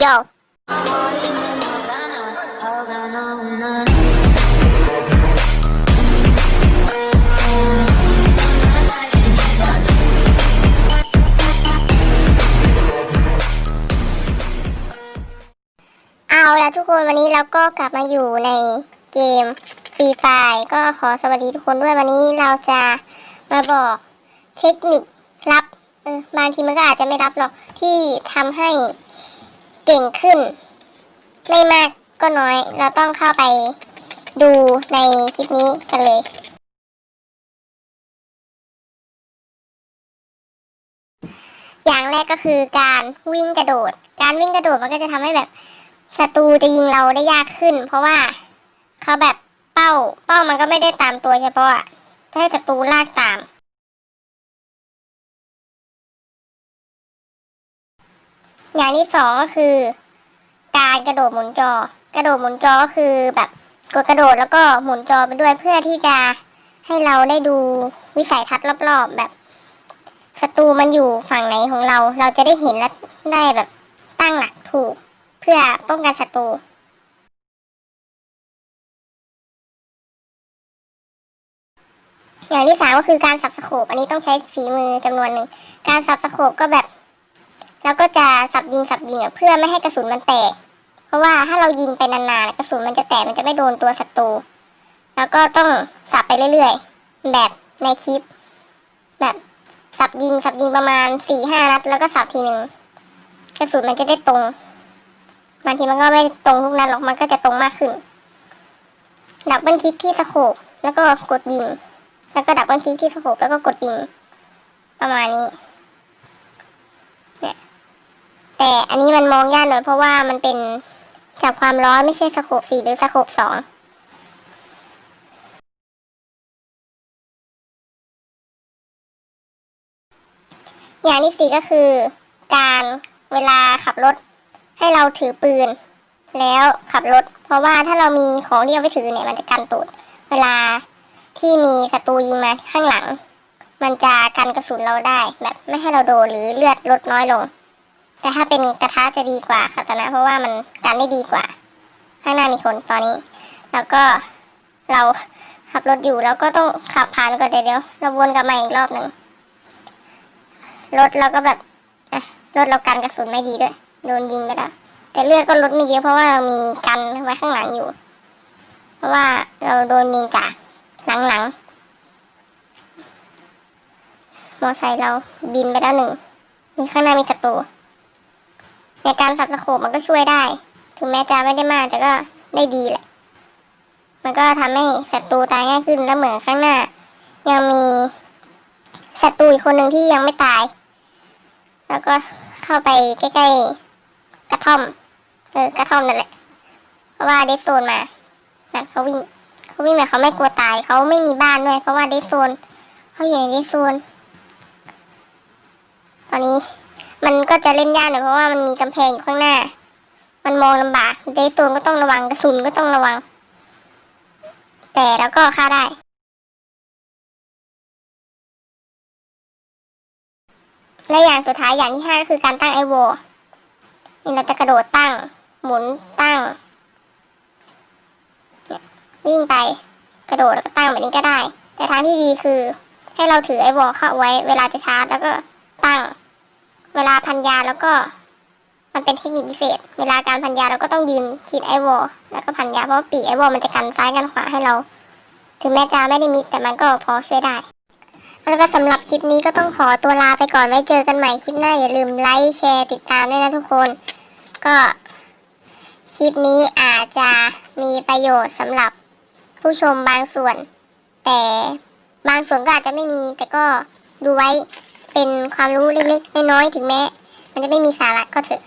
โยเอาละทุกคนวันนี้เราก็กลับมาอยู่ในเกมฟรีไฟก็ขอสวัสดีทุกคนด้วยวันนี้เราจะมาบอกเทคนิคลับเออบางทีมันก็อาจจะไม่รับหรอกที่ทำให้ เก่งขึ้น ไม่มากก็น้อย เราต้องเข้าไปดูในคลิปนี้กันเลย อย่างแรกก็คือการวิ่งกระโดด การวิ่งกระโดดมันก็จะทำให้แบบศัตรูจะยิงเราได้ยากขึ้น เพราะว่าเขาแบบเป้า เป้ามันก็ไม่ได้ตามตัวเฉพาะอะถ้าให้ศัตรูลากตาม อย่างที่สองก็คือ การกระโดดหมุนจอ กระโดดหมุนจอก็คือแบบกดกระโดดแล้วก็หมุนจอไปด้วยเพื่อที่จะให้เราได้ดูวิสัยทัศน์รอบๆแบบศัตรูมันอยู่ฝั่งไหนของเรา เราจะได้เห็นและได้แบบตั้งหลักถูก เพื่อป้องกันศัตรูอย่างที่สามก็คือการสับสโคปอันนี้ต้องใช้ฝีมือจำนวนหนึ่งการสับสโคปก็แบบ เราก็จะสับยิงสับยิงเพื่อไม่ให้กระสุนมันแตก เพราะว่าถ้าเรายิงไปนานๆกระสุนมันจะแตกมันจะไม่โดนตัวศัตรูแล้วก็ต้องสับไปเรื่อยๆ แบบในคลิป แบบสับยิงสับยิงประมาณสี่ห้านัดแล้วก็สับทีหนึ่งกระสุนมันจะได้ตรงบางทีมันก็ไม่ตรงทุกนัดหรอกมันก็จะตรงมากขึ้น ดับเบิลคลิกที่สโคปแล้วก็กดยิง แล้วก็ดับเบิลคลิกที่สโคปแล้วก็กดยิง ประมาณนี้ เนี่ย แต่ อันนี้มันมองยากหน่อยเพราะว่ามันเป็นจับความร้อนไม่ใช่สโคปสี่หรือสโคปสองอย่างที่สี่ก็คือการเวลาขับรถให้เราถือปืน แล้วขับรถ เพราะว่าถ้าเรามีของที่เอาไปถือเนี่ยมันจะกันตูด เวลาที่มีศัตรูยิงมาข้างหลัง มันจะกันกระสุนเราได้แบบไม่ให้เราโดนหรือเลือดลดน้อยลง แต่ถ้าเป็นกระทะจะดีกว่าค่ะนะ เพราะว่ามันกันได้ดีกว่า ข้างหน้ามีคนตอนนี้ แล้วก็เราขับรถอยู่แล้วก็ต้องขับผ่านก่อนเดี๋ยวเราวนกลับมาอีกรอบหนึ่งรถเราก็แบบรถเรากันกระสุนไม่ดีด้วย โดนยิงไปแล้วแต่เลือดก็ลดไม่เยอะเพราะว่าเรามีกันไว้ข้างหลังอยู่ เพราะว่าเราโดนยิงจากหลังๆมอไซค์เราบินไปแล้วหนึ่งมีข้างหน้ามีศัตรู ในการสับสโคปมันก็ช่วยได้ ถึงแม้จะไม่ได้มากแต่ก็ได้ดีแหละ มันก็ทำให้ศัตรูตายง่ายขึ้นแล้วเหมือนข้างหน้า ยังมีศัตรูอีกคนหนึ่งที่ยังไม่ตาย แล้วก็เข้าไปใกล้ๆกระท่อมเออกระท่อมนั่นแหละ เพราะว่าเดซโซนมานั่นเขาวิ่งเขาวิ่งแบบเขาไม่กลัวตายเขาไม่มีบ้านด้วยเพราะว่าเดซโซนเขาอยู่ในเดซโซนตอนนี้ มันก็จะเล่นยากหน่อยเพราะว่ามันมีกำแพงอยู่ข้างหน้า มันมองลำบากเดซโซนก็ต้องระวังกระสุนก็ต้องระวัง แต่แล้วก็ฆ่าได้ และอย่างสุดท้ายอย่างที่ห้าก็คือการตั้งไอโวนี่เราจะกระโดดตั้ง หมุนตั้งเนี่ยวิ่งไปกระโดดแล้วก็ตั้งแบบนี้ก็ได้ แต่ทางที่ดีคือให้เราถือไอวอลเข้าไว้เวลาจะชาร์จแล้วก็ตั้ง ลาพันยาแล้วก็ มันเป็นเทคนิคพิเศษ เวลาการพันยาเราก็ต้องยืนชิดไอวอลแล้วก็พันยาเพราะว่าปีไอวอลมันจะกันซ้ายกันขวาให้เรา ถึงแม้จะไม่ได้มิดแต่มันก็พอช่วยได้ แล้วก็สำหรับคลิปนี้ก็ต้องขอตัวลาไปก่อนไว้เจอกันใหม่คลิปหน้าอย่าลืมไลค์แชร์ติดตามด้วยนะทุกคน ก็คลิปนี้อาจจะมีประโยชน์สำหรับผู้ชมบางส่วน แต่บางส่วนก็อาจจะไม่มีแต่ก็ดูไว้ เป็นความรู้เล็กๆน้อยๆถึงแม้ มันจะไม่มีสาระก็เถอะ